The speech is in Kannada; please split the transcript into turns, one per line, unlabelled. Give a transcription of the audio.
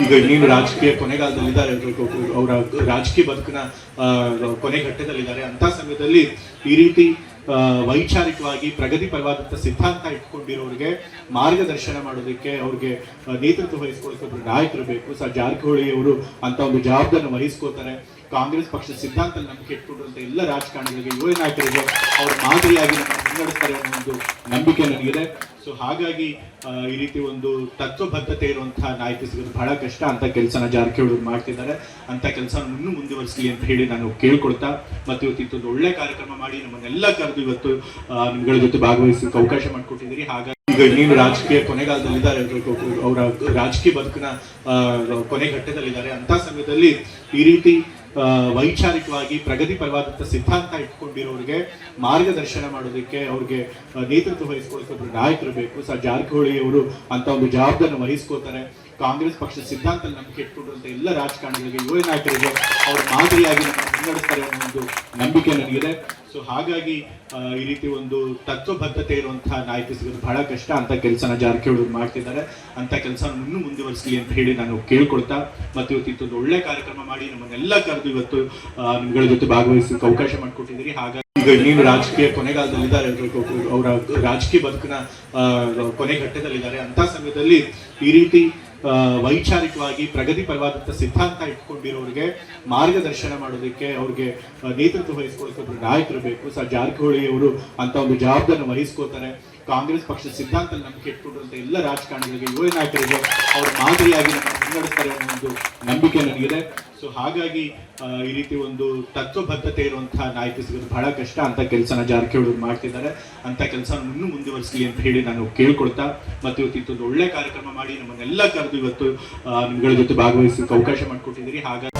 ಈಗ ಇನ್ನೇನು ರಾಜಕೀಯ ಕೊನೆಗಾಲದಲ್ಲಿದ್ದಾರೆ ಅವರ ರಾಜಕೀಯ ಬದುಕಿನ ಕೊನೆ ಘಟ್ಟದಲ್ಲಿದ್ದಾರೆ. ಅಂತ ಸಮಯದಲ್ಲಿ ಈ ರೀತಿ ವೈಚಾರಿಕವಾಗಿ ಪ್ರಗತಿಪರವಾದಂಥ ಸಿದ್ಧಾಂತ ಇಟ್ಕೊಂಡಿರೋರಿಗೆ ಮಾರ್ಗದರ್ಶನ ಮಾಡೋದಕ್ಕೆ ಅವ್ರಿಗೆ ನೇತೃತ್ವ ವಹಿಸ್ಕೊಳ್ಳೋಕೆ ನಾಯಕರು ಬೇಕು. ಸರ್, ಜಾರಕಿಹೊಳಿ ಅವರು ಅಂತ ಒಂದು ಜವಾಬ್ದಾರಿನ ವಹಿಸ್ಕೋತಾರೆ ಕಾಂಗ್ರೆಸ್ ಪಕ್ಷದ ಸಿದ್ಧಾಂತ ನಂಬಿಕೆ ಇಟ್ಕೊಂಡಿರುವಂಥ ಎಲ್ಲ ರಾಜಕಾರಣಿಗಳಿಗೆ, ಯುವ ನಾಯಕರಿಗೆ ಅವ್ರ ಮಾದರಿಯಾಗಿ ಮುನ್ನಡೆಸ್ತಾರೆ ಅನ್ನೋ ಒಂದು ನಂಬಿಕೆ ನನಗಿದೆ. ಸೊ ಹಾಗಾಗಿ ಈ ರೀತಿ ಒಂದು ತತ್ವಬದ್ಧತೆ ಇರುವಂತಹ ನಾಯಕ ಸಿಗೋದು ಬಹಳ ಕಷ್ಟ. ಅಂತ ಕೆಲಸನ ಜಾರಕಿಹೊಳಿ ಮಾಡ್ತಿದ್ದಾರೆ. ಅಂತ ಕೆಲಸ ಇನ್ನೂ ಮುಂದುವರಿಸಲಿ ಅಂತ ಹೇಳಿ ನಾನು ಕೇಳ್ಕೊಳ್ತಾ ಮತ್ತು ಇವತ್ತು ಒಂದು ಒಳ್ಳೆ ಕಾರ್ಯಕ್ರಮ ಮಾಡಿ ನಮ್ಮನ್ನೆಲ್ಲ ಕರೆದು ಇವತ್ತು ನಿಮ್ಗಳ ಜೊತೆ ಭಾಗವಹಿಸಕ್ಕೆ ಅವಕಾಶ ಮಾಡಿಕೊಟ್ಟಿದ್ದೀರಿ. ಹಾಗಾಗಿ ಈಗ ಇನ್ನೇನು ರಾಜಕೀಯ ಕೊನೆಗಾಲದಲ್ಲಿದ್ದಾರೆ ಅವರ ರಾಜಕೀಯ ಬದುಕಿನ ಕೊನೆ ಘಟ್ಟದಲ್ಲಿದ್ದಾರೆ. ಅಂತ ಸಮಯದಲ್ಲಿ ಈ ರೀತಿ ವೈಚಾರಿಕವಾಗಿ ವೈಚಾರಿಕವಾಗಿ ಪ್ರಗತಿಪರವಾದಂಥ ಸಿದ್ಧಾಂತ ಇಟ್ಕೊಂಡಿರೋರಿಗೆ ಮಾರ್ಗದರ್ಶನ ಮಾಡೋದಕ್ಕೆ ಅವ್ರಿಗೆ ನೇತೃತ್ವ ವಹಿಸ್ಕೊಳಕ್ಕೆ ನಾಯಕರು ಬೇಕು. ಸರ್, ಜಾರಕಿಹೊಳಿ ಅವರು ಅಂತ ಒಂದು ಜವಾಬ್ದಾರಿ ವಹಿಸ್ಕೋತಾರೆ ಕಾಂಗ್ರೆಸ್ ಪಕ್ಷದ ಸಿದ್ಧಾಂತ ನಂಬಿಕೆ ಇಟ್ಕೊಂಡಿರುವಂಥ ಎಲ್ಲ ರಾಜಕಾರಣಿಗಳಿಗೆ, ಯುವ ನಾಯಕರಿಗೆ ಅವ್ರ ಮಾದರಿಯಾಗಿ ಮುನ್ನಡೆಸ್ತಾರೆ ಅನ್ನೋ ಒಂದು ನಂಬಿಕೆ ನನಗಿದೆ. ಸೊ ಹಾಗಾಗಿ ಈ ರೀತಿ ಒಂದು ತತ್ವಬದ್ಧತೆ ಇರುವಂತಹ ನಾಯಕ ಸಿಗೋದು ಬಹಳ ಕಷ್ಟ ಅಂತ ಕೆಲಸನ ಜಾರಕಿಹೊಳಿ ಮಾಡ್ತಿದ್ದಾರೆ. ಅಂತ ಕೆಲಸ ಇನ್ನೂ ಮುಂದುವರಿಸಲಿ ಅಂತ ಹೇಳಿ ನಾನು ಕೇಳ್ಕೊಳ್ತಾ, ಮತ್ತೆ ಇವತ್ತು ಇತ್ತೊಂದು ಒಳ್ಳೆ ಕಾರ್ಯಕ್ರಮ ಮಾಡಿ ನಮ್ಮನ್ನೆಲ್ಲ ಕರೆದು ಇವತ್ತು ನಿಮ್ಗಳ ಜೊತೆ ಭಾಗವಹಿಸಲಿಕ್ಕೆ ಅವಕಾಶ ಮಾಡಿಕೊಟ್ಟಿದ್ದೀರಿ. ಹಾಗಾಗಿ ಈಗ ಇನ್ನೇನು ರಾಜಕೀಯ ಕೊನೆಗಾಲದಲ್ಲಿದ್ದಾರೆ ಅವರ ರಾಜಕೀಯ ಬದುಕಿನ ಕೊನೆ ಘಟ್ಟದಲ್ಲಿದ್ದಾರೆ ಅಂತ ಸಮಯದಲ್ಲಿ ಈ ರೀತಿ ವೈಚಾರಿಕವಾಗಿ ಪ್ರಗತಿಪರವಾದಂಥ ಸಿದ್ಧಾಂತ ಇಟ್ಕೊಂಡಿರೋರಿಗೆ ಮಾರ್ಗದರ್ಶನ ಮಾಡೋದಕ್ಕೆ ಅವ್ರಿಗೆ ನೇತೃತ್ವ ವಹಿಸ್ಕೊಳ್ಳೋಕೆ ಒಬ್ರು ನಾಯಕರು ಬೇಕು. ಸರ್ ಜಾರಕಿಹೊಳಿ ಅವರು ಅಂತ ಒಂದು ಜವಾಬ್ದಾರಿ ವಹಿಸ್ಕೋತಾರೆ. ಕಾಂಗ್ರೆಸ್ ಪಕ್ಷದ ಸಿದ್ಧಾಂತ ನಂಬಿಕೆ ಇಟ್ಕೊಂಡಿರುವಂಥ ಎಲ್ಲ ರಾಜಕಾರಣಿಗಳಿಗೆ, ಯುವ ನಾಯಕರಿಗೆ ಅವ್ರ ಮಾದರಿಯಾಗಿ ಮುನ್ನಡೆಸ್ತಾರೆ ಅನ್ನೋ ಒಂದು ನಂಬಿಕೆ ನನಗಿದೆ. ಸೊ ಹಾಗಾಗಿ ಈ ರೀತಿ ಒಂದು ತತ್ವಬದ್ಧತೆ ಇರುವಂತಹ ನಾಯಕ ಸಿಗೋದು ಬಹಳ ಕಷ್ಟ ಅಂತ ಕೆಲಸನ ಜಾರಕಿಹೊಳಿ ಮಾಡ್ತಿದ್ದಾರೆ. ಅಂತ ಕೆಲಸ ಇನ್ನೂ ಮುಂದುವರಿಸಲಿ ಅಂತ ಹೇಳಿ ನಾನು ಕೇಳ್ಕೊಳ್ತಾ, ಮತ್ತೆ ಇವತ್ತು ಒಂದು ಒಳ್ಳೆ ಕಾರ್ಯಕ್ರಮ ಮಾಡಿ ನಮ್ಮನ್ನೆಲ್ಲ ಕರೆದು ಇವತ್ತು ನಿಮ್ಗಳ ಜೊತೆ ಭಾಗವಹಿಸಲಿಕ್ಕೆ ಅವಕಾಶ ಮಾಡಿಕೊಟ್ಟಿದ್ದೀರಿ. ಹಾಗಾಗಿ